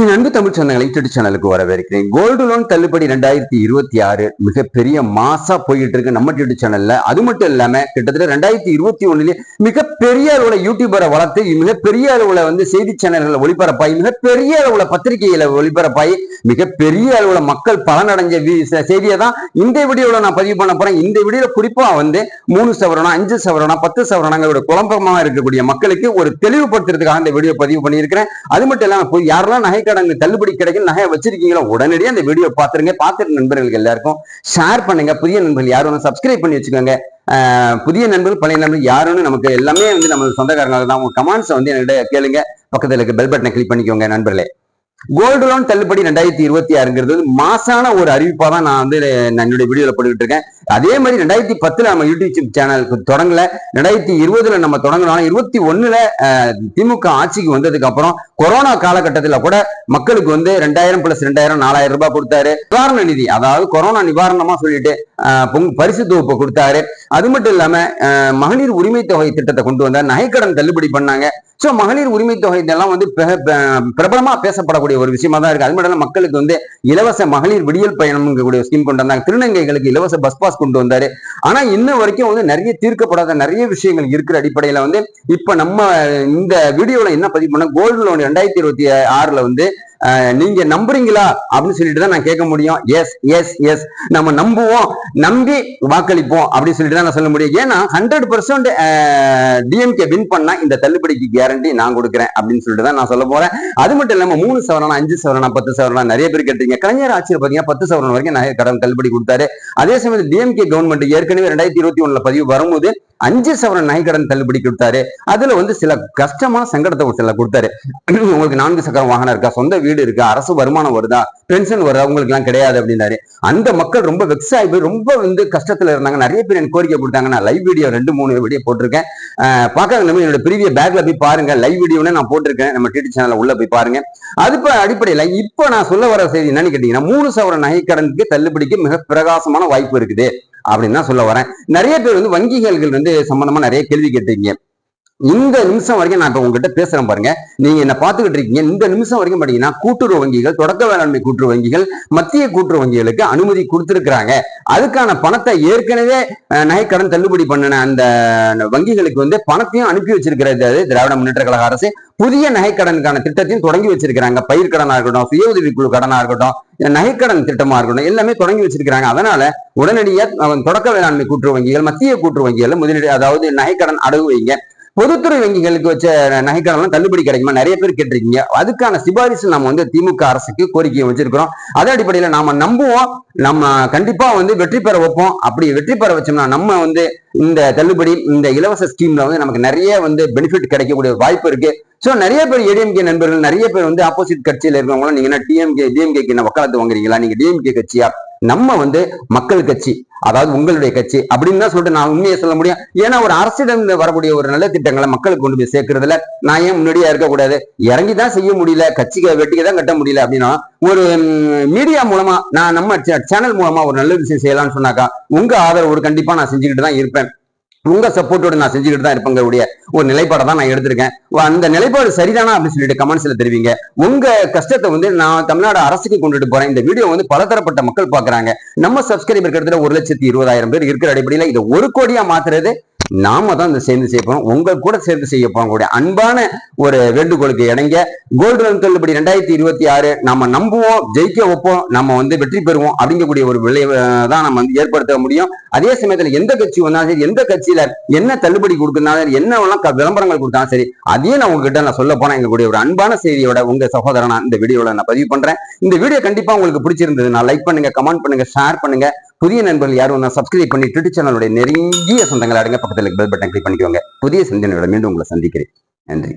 என் அன்பு தமிழ் சொந்தங்களை யூடியூப் சேனலுக்கு வரவேற்கிறேன். கோல்டு லோன் தள்ளுபடி ரெண்டாயிரத்தி இருபத்தி ஆறு மிகப்பெரிய மாசா போயிட்டு இருக்கு நம்ம யூடியூப் சேனல்ல. அது மட்டும் இல்லாம கிட்டத்தட்ட ரெண்டாயிரத்தி இருபத்தி ஒண்ணுலயே மிகப்பெரிய அளவுல யூடியூபரை வளர்த்து மிகப்பெரிய அளவுல வந்து செய்தி சேனல்களை ஒளிபரப்பாய் மிகப்பெரிய அளவுல பத்திரிகைகளை ஒளிபரப்பாய் மிகப்பெரிய அளவுல மக்கள் பலனடைஞ்ச செய்தியை தான் இந்த வீடியோல நான் பதிவு பண்ண போறேன். இந்த வீடியோல குறிப்பா வந்து மூணு சவரணம் அஞ்சு சவரணம் பத்து சவரணங்களோட குழப்பமா இருக்கக்கூடிய மக்களுக்கு ஒரு தெளிவுபடுத்துறதுக்காக இந்த வீடியோ பதிவு பண்ணியிருக்கிறேன். அது மட்டும் இல்லாம போய் யாரெல்லாம் நகை கடன் தள்ளுபடி கிடைக்கும் நகை வச்சிருக்கீங்களோ? உடனடியே அந்த வீடியோ பார்த்துருங்க. பார்த்துட்டு நண்பர்களுக்கு எல்லாருக்கும் ஷேர் பண்ணுங்க. புதிய நண்பர்கள் யாரும் சப்ஸ்கிரைப் பண்ணி வச்சுக்கோங்க. புதிய நண்பர்கள் பழைய நண்பர்கள் யாருன்னு நமக்கு எல்லாமே வந்து நம்ம சொந்தக்காரங்க தான். உங்க கமெண்ட்ஸை வந்து என்கிட்ட கேளுங்க. பக்கத்துல இருக்க பெல் பட்டனை கிளிக் பண்ணிக்கோங்க நண்பர்களே. கோல்டு லோன் தள்ளுபடி ரெண்டாயிரத்தி இருபத்தி ஆறுங்கிறது மாசான ஒரு அறிவிப்பா தான் நான் வந்து நான் என்னுடைய வீடியோல போட்டுக்கிட்டு இருக்கேன். அதே மாதிரி ரெண்டாயிரத்தி பத்துல நம்ம யூடியூப் சேனலுக்கு தொடங்கல. ரெண்டாயிரத்தி இருபதுல நம்ம தொடங்கினாலும் இருபத்தி ஒண்ணுல அஹ், திமுக ஆட்சிக்கு வந்ததுக்கு அப்புறம் கொரோனா காலகட்டத்துல கூட மக்களுக்கு வந்து ரெண்டாயிரம் பிளஸ் ரெண்டாயிரம் நாலாயிரம் ரூபாய் கொடுத்தாரு. நிவாரண நிதி அதாவது கொரோனா நிவாரணமா சொல்லிட்டு பரிசு தொகுப்பு கொடுத்தாரு. அது மட்டும் இல்லாம மகளிர் உரிமை தொகை திட்டத்தை கொண்டு வந்தார் நகைக்கடன் தள்ளுபடி பண்ணாங்க. சோ மகளிர் உரிமை தொகை இதெல்லாம் வந்து பிரபலமா பேசப்படக்கூடிய ஒரு விஷயமா தான் இருக்கு. அது மட்டும் இல்லாம மக்களுக்கு வந்து இலவச மகளிர் விடியல் பயணம்ங்கக்கூடிய ஸ்கீம் கொண்டு வந்தாங்க. திருநங்கைகளுக்கு இலவச பஸ் பாஸ் கொண்டு வந்தாரு. ஆனா இன்ன வரைக்கும் வந்து நிறைய தீர்க்கப்படாத நிறைய விஷயங்கள் இருக்கிற அடிப்படையில வந்து இப்ப நம்ம இந்த வீடியோல என்ன பதிவு பண்ண கோல்டு லோன் ரெண்டாயிரத்தி இருபத்தி ஆறுல வந்து நீங்க நம்புறீங்களா அப்படின்னு சொல்லிட்டு தான் நான் கேட்க முடியும். எஸ் எஸ் எஸ் நம்ம நம்புவோம் நம்பி வாக்களிப்போம் அப்படின்னு சொல்லிட்டு தான் நான் சொல்ல முடியும். ஏன்னா ஹண்ட்ரட் பர்சன்ட் டிஎம்கே வின் பண்ணா இந்த தள்ளுபடிக்கு கேரண்டி நான் கொடுக்குறேன் அப்படின்னு சொல்லிட்டு தான் நான் சொல்ல போறேன். அது மட்டும் இல்லாம மூணு சவரனா அஞ்சு சவரனா பத்து சவரனா நிறைய பேர் கேட்டீங்க கலைஞர் ஆட்சியில் பாத்தீங்கன்னா பத்து சவரன் வரைக்கும் நிறைய கடன் தள்ளுபடி கொடுத்தாரு. அதே சமயத்தில் டிஎம்கே கவர்மெண்ட் ஏற்கனவே ரெண்டாயிரத்தி இருபத்தி ஒண்ணுல பதிவு வரும்போது அஞ்சு சவரன் நகை கடன் தள்ளுபடி கொடுத்தாரு. அதுல வந்து சில கஷ்டமான சங்கடத்தை ஒரு சில கொடுத்தாரு. உங்களுக்கு நான்கு சக்கர வாகனம் இருக்கா? சொந்த வீடு இருக்கா? அரசு வருமானம் வருதா? பென்ஷன் வருதா? உங்களுக்கு எல்லாம் கிடையாது அப்படின்னாரு. அந்த மக்கள் ரொம்ப வெக்ஸ் ஆகி போய் ரொம்ப வந்து கஷ்டத்துல இருந்தாங்க. நிறைய பேர் எனக்கு கோரிக்கை கொடுத்தாங்க. நான் லைவ் வீடியோ ரெண்டு மூணு வீடியோ போட்டிருக்கேன். அஹ் நம்ம என்னோட ப்ரீவிய பேக்ல போய் பாருங்க. லைவ் வீடியோன்னு நான் போட்டிருக்கேன். நம்ம டிடி சேனல்ல உள்ள போய் பாருங்க. அது இப்ப அடிப்படையில இப்ப நான் சொல்ல வர செய்தி என்னன்னு கேட்டீங்கன்னா மூணு சவர நகைக்கடனுக்கு தள்ளுபடிக்கு மிக பிரகாசமான வாய்ப்பு இருக்குது. அப்படின்னு தான் சொல்ல வரேன். நிறைய பேர் வந்து வங்கிகள் வந்து சம்பந்தமா நிறைய கேள்வி கேட்டீங்க இந்த நிமிஷம் வரைக்கும் நான் இப்போ உங்ககிட்ட பேசுறேன் பாருங்க. நீங்க என்ன பாத்துக்கிட்டு இருக்கீங்க. இந்த நிமிஷம் வரைக்கும் பாத்தீங்கன்னா கூட்டுறவு வங்கிகள் தொடக்க வேளாண்மை கூட்டுறவு வங்கிகள் மத்திய கூட்டுறவு வங்கிகளுக்கு அனுமதி கொடுத்துருக்குறாங்க. அதுக்கான பணத்தை ஏற்கனவே நகைக்கடன் தள்ளுபடி பண்ணின அந்த வங்கிகளுக்கு வந்து பணத்தையும் அனுப்பி வச்சிருக்கிறது திராவிட முன்னேற்ற கழக அரசு புதிய நகைக்கடனுக்கான திட்டத்தையும் தொடங்கி வச்சிருக்கிறாங்க. பயிர் கடனா இருக்கட்டும் சுய உதவிக்குழு கடனா இருக்கட்டும் நகைக்கடன் திட்டமா இருக்கட்டும் எல்லாமே தொடங்கி வச்சிருக்கிறாங்க. அதனால உடனடியா தொடக்க வேளாண்மை கூட்டுறவு வங்கிகள் மத்திய கூட்டுறவு வங்கிகள் முதலீடு அதாவது நகைக்கடன் அடகு வைங்க. பொதுத்துறை வங்கிகளுக்கு வச்ச நகைக்கடன்லாம் தள்ளுபடி கிடைக்குமா? நிறைய பேர் கேட்டிருக்கீங்க. அதுக்கான சிபாரிசு நம்ம வந்து திமுக அரசுக்கு கோரிக்கையை வச்சிருக்கிறோம். அதே அடிப்படையில் நாம நம்புவோம். நம்ம கண்டிப்பா வந்து வெற்றி பெற வைப்போம். அப்படி வெற்றி பெற வச்சோம்னா நம்ம வந்து இந்த தள்ளுபடி இந்த இலவச ஸ்கீம்ல வந்து நமக்கு நிறைய வந்து பெனிஃபிட் கிடைக்கக்கூடிய வாய்ப்பு இருக்கு. சோ நிறைய பேர் ஏடிஎம்கே நண்பர்கள் நிறைய பேர் வந்து ஆப்போசிட் கட்சியில இருக்கிறவங்களும் நீங்க என்ன டிஎம்கே டிஎம்கேக்கு என்ன வக்காலத்து வாங்குறீங்களா? நீங்க டிஎம்கே கட்சியா? நம்ம வந்து மக்கள் கட்சி அதாவது உங்களுடைய கட்சி அப்படின்னு தான் சொல்லிட்டு நான் உண்மையை சொல்ல முடியும். ஏன்னா ஒரு அரசிடம் வரக்கூடிய ஒரு நல்ல திட்டங்களை மக்களுக்கு கொண்டு போய் சேர்க்கறதுல நான் ஏன் முன்னாடியா இருக்கக்கூடாது? இறங்கி தான் செய்ய முடியல. கட்சிக்கு வெட்டிக்கு தான் கட்ட முடியல அப்படின்னா ஒரு மீடியா மூலமா நான் நம்ம சேனல் மூலமா ஒரு நல்ல விஷயம் செய்யலாம்னு சொன்னாக்கா உங்க ஆதரவோடு கண்டிப்பா நான் செஞ்சுக்கிட்டு தான் இருப்பேன். உங்க சப்போர்ட்டோட நான் செஞ்சுக்கிட்டு தான் இருப்பேங்க ஒரு நிலைப்பாடை தான் நான் எடுத்திருக்கேன். அந்த நிலைப்பாடு சரிதானா அப்படின்னு சொல்லிட்டு கமெண்ட்ஸ்ல தெரிவிங்க. உங்க கஷ்டத்தை வந்து நான் தமிழ்நாடு அரசுக்கு கொண்டுட்டு போறேன். இந்த வீடியோ வந்து பலதரப்பட்ட மக்கள் பாக்குறாங்க நம்ம சப்ஸ்கிரைபர் கிட்டத்தட்ட ஒரு லட்சத்தி இருபதாயிரம் பேர் இருக்கிற அடிப்படையில இதை ஒரு கோடியா மாத்துறது நாம தான் இந்த சேர்ந்து செய்ய போறோம் உங்க கூட சேர்ந்து செய்ய போறோம் அன்பான ஒரு வேண்டுகோளுக்கு இணங்க கோல்டு ரன் தள்ளுபடி ரெண்டாயிரத்தி இருபத்தி ஆறு நம்ம நம்புவோம் ஜெயிக்க வைப்போம் நம்ம வந்து வெற்றி பெறுவோம் அப்படிங்கக்கூடிய ஒரு விளைவை தான் நம்ம வந்து ஏற்படுத்த முடியும். அதே சமயத்துல எந்த கட்சி வந்தாலும் சரி எந்த கட்சியில என்ன தள்ளுபடி கொடுக்கறதுனாலும் என்ன வேணாலும் விளம்பரங்கள் கொடுத்தாலும் சரி அதையும் நான் உங்ககிட்ட நான் சொல்ல போனா எங்களுடைய ஒரு அன்பான செய்தியோட உங்க சகோதரனா இந்த வீடியோல நான் பதிவு பண்றேன். இந்த வீடியோ கண்டிப்பா உங்களுக்கு பிடிச்சிருந்தது நான் லைக் பண்ணுங்க கமெண்ட் பண்ணுங்க ஷேர் பண்ணுங்க. புதிய நண்பர்கள் யாரும் சப்ஸ்கிரைப் பண்ணி ட்விட்டர் சேனலுடைய நெருங்கிய சொந்தங்கள் அடங்க பக்கத்தில் பெல் பட்டன் கிளிக் பண்ணிக்கோங்க. புதிய சிந்தனையோட மீண்டும் உங்களை சந்திக்கிறேன். நன்றி.